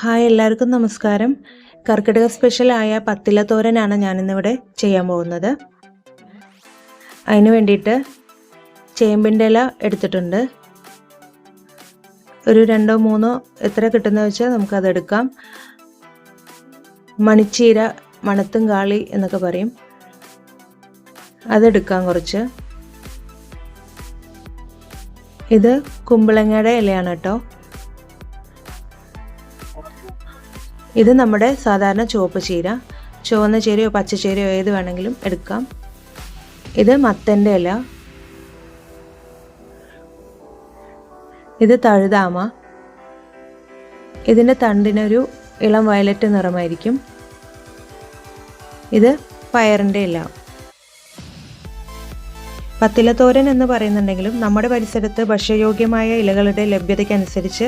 Hi എല്ലാവർക്കും നമസ്കാരം. കർക്കിടക സ്പെഷ്യലായ പത്തില തോരനാണ് ഞാനിന്നിവിടെ ചെയ്യാൻ പോകുന്നത്. അതിന് വേണ്ടിയിട്ട് ചേമ്പിന്റെ ഇല എടുത്തിട്ടുണ്ട്. ഒരു രണ്ടോ മൂന്നോ എത്ര കിട്ടുന്ന വെച്ചാൽ നമുക്കതെടുക്കാം മണിച്ചീര മണത്തും കാളി എന്നൊക്കെ പറയും. അതെടുക്കാം കുറച്ച്. ഇത് കുമ്പളങ്ങയുടെ ഇലയാണ് കേട്ടോ. ഇത് നമ്മുടെ സാധാരണ ചുവപ്പ് ചീര. ചുവന്ന ചീരയോ പച്ച ചീരയോ ഏത് വേണമെങ്കിലും എടുക്കാം. ഇത് മത്തന്റെ ഇല. ഇത് തഴുതാമ. ഇതിന്റെ തണ്ടിനൊരു ഇളം വയലറ്റ് നിറമായിരിക്കും. ഇത് പയറിന്റെ ഇല. പത്തിലത്തോരൻ എന്ന് പറയുന്നുണ്ടെങ്കിലും നമ്മുടെ പരിസരത്ത് ഭക്ഷ്യയോഗ്യമായ ഇലകളുടെ ലഭ്യതയ്ക്കനുസരിച്ച്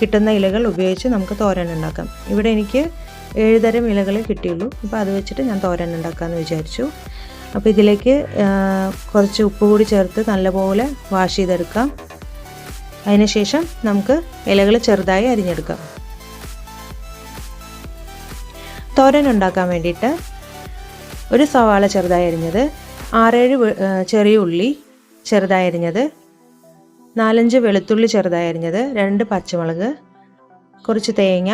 കിട്ടുന്ന ഇലകൾ ഉപയോഗിച്ച് നമുക്ക് തോരൻ ഉണ്ടാക്കാം. ഇവിടെ എനിക്ക് ഏഴ് തരം ഇലകളെ കിട്ടിയുള്ളൂ. അപ്പോൾ അത് വെച്ചിട്ട് ഞാൻ തോരൻ ഉണ്ടാക്കാമെന്ന് വിചാരിച്ചു. അപ്പോൾ ഇതിലേക്ക് കുറച്ച് ഉപ്പ് കൂടി ചേർത്ത് നല്ലപോലെ വാഷ് ചെയ്തെടുക്കാം. അതിനുശേഷം നമുക്ക് ഇലകൾ ചെറുതായി അരിഞ്ഞെടുക്കാം. തോരൻ ഉണ്ടാക്കാൻ വേണ്ടിയിട്ട് ഒരു സവാള ചെറുതായി അരിഞ്ഞത് ആറേഴ് ചെറിയ ഉള്ളി ചെറുതായി അരിഞ്ഞത് നാലഞ്ച് വെളുത്തുള്ളി ചെറുതായി അരിഞ്ഞത് രണ്ട് പച്ചമുളക് കുറച്ച് തേങ്ങ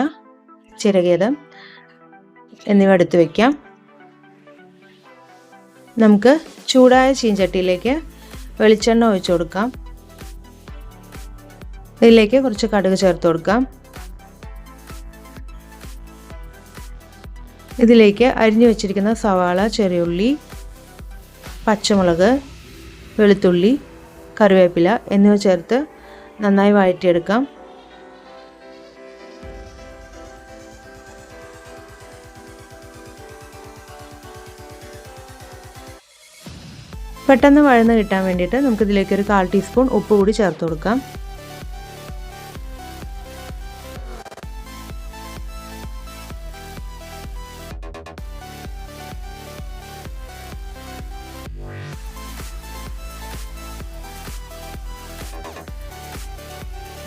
ചിരകേതം എന്നിവ എടുത്തു വയ്ക്കാം നമുക്ക് ചൂടായ ചീഞ്ചട്ടിയിലേക്ക് വെളിച്ചെണ്ണ ഒഴിച്ചു കൊടുക്കാം. ഇതിലേക്ക് കുറച്ച് കടുക് ചേർത്ത് കൊടുക്കാം. ഇതിലേക്ക് അരിഞ്ഞു വെച്ചിരിക്കുന്ന സവാള ചെറിയുള്ളി പച്ചമുളക് വെളുത്തുള്ളി കറിവേപ്പില എന്നിവ ചേർത്ത് നന്നായി വഴറ്റിയെടുക്കാം. പെട്ടെന്ന് വഴന്ന് കിട്ടാൻ വേണ്ടിയിട്ട് നമുക്കിതിലേക്ക് ഒരു കാൽ ടീസ്പൂൺ ഉപ്പ് കൂടി ചേർത്ത് കൊടുക്കാം.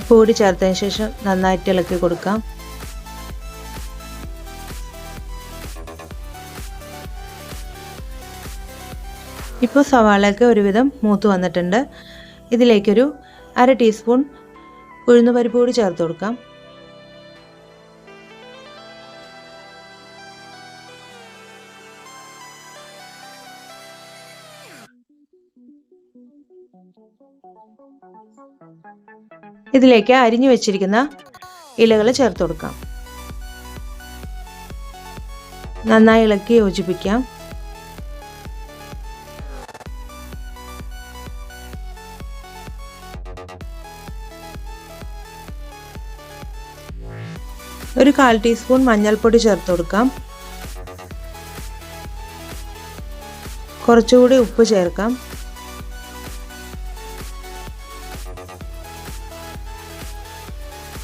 പൊടി ചേർത്തതിന് ശേഷം നന്നായിട്ട് ഇളക്കി കൊടുക്കാം. ഇപ്പോൾ സവാളയൊക്കെ ഒരുവിധം മൂത്ത് വന്നിട്ടുണ്ട്. ഇതിലേക്കൊരു അര ടീസ്പൂൺ ഉഴുന്നുപരിപ്പ് കൂടി ചേർത്ത് കൊടുക്കാം. ഇതിലേക്ക് അരിഞ്ഞു വെച്ചിരിക്കുന്ന ഇലകൾ ചേർത്ത് കൊടുക്കാം. നന്നായി ഇളക്കി യോജിപ്പിക്കാം. ഒരു കാൽ ടീസ്പൂൺ മഞ്ഞൾപ്പൊടി ചേർത്ത് കൊടുക്കാം. കുറച്ചുകൂടി ഉപ്പ് ചേർക്കാം.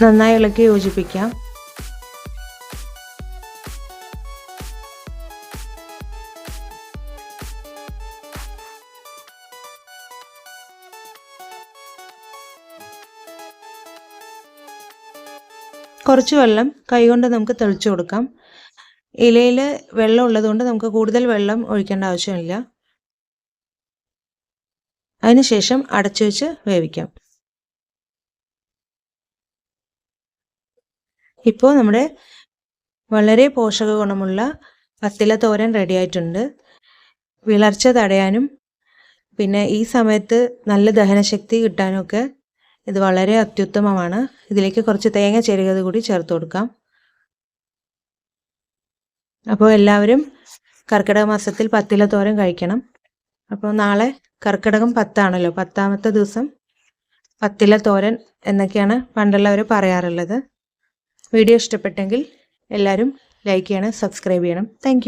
നന്നായി ഇളക്കി യോജിപ്പിക്കാം. കുറച്ച് വെള്ളം കൈകൊണ്ട് നമുക്ക് തെളിച്ചു കൊടുക്കാം. ഇലയിൽ വെള്ളം ഉള്ളതുകൊണ്ട് നമുക്ക് കൂടുതൽ വെള്ളം ഒഴിക്കേണ്ട ആവശ്യമില്ല. അതിനുശേഷം അടച്ചു വെച്ച് വേവിക്കാം. ഇപ്പോൾ നമ്മുടെ വളരെ പോഷക ഗുണമുള്ള പത്തില തോരൻ റെഡി ആയിട്ടുണ്ട്. വിളർച്ച തടയാനും പിന്നെ ഈ സമയത്ത് നല്ല ദഹനശക്തി കിട്ടാനൊക്കെ ഇത് വളരെ അത്യുത്തമമാണ്. ഇതിലേക്ക് കുറച്ച് തേങ്ങ ചെരുകത് കൂടി ചേർത്ത് കൊടുക്കാം. അപ്പോൾ എല്ലാവരും കർക്കിടക മാസത്തിൽ പത്തില തോരൻ കഴിക്കണം. അപ്പോൾ നാളെ കർക്കിടകം പത്താണല്ലോ. പത്താമത്തെ ദിവസം പത്തില തോരൻ എന്നൊക്കെയാണ് പണ്ടുള്ളവർ പറയാറുള്ളത്. വീഡിയോ ഇഷ്ടപ്പെട്ടെങ്കിൽ എല്ലാവരും ലൈക്ക് ചെയ്യണം സബ്സ്ക്രൈബ് ചെയ്യണം. താങ്ക്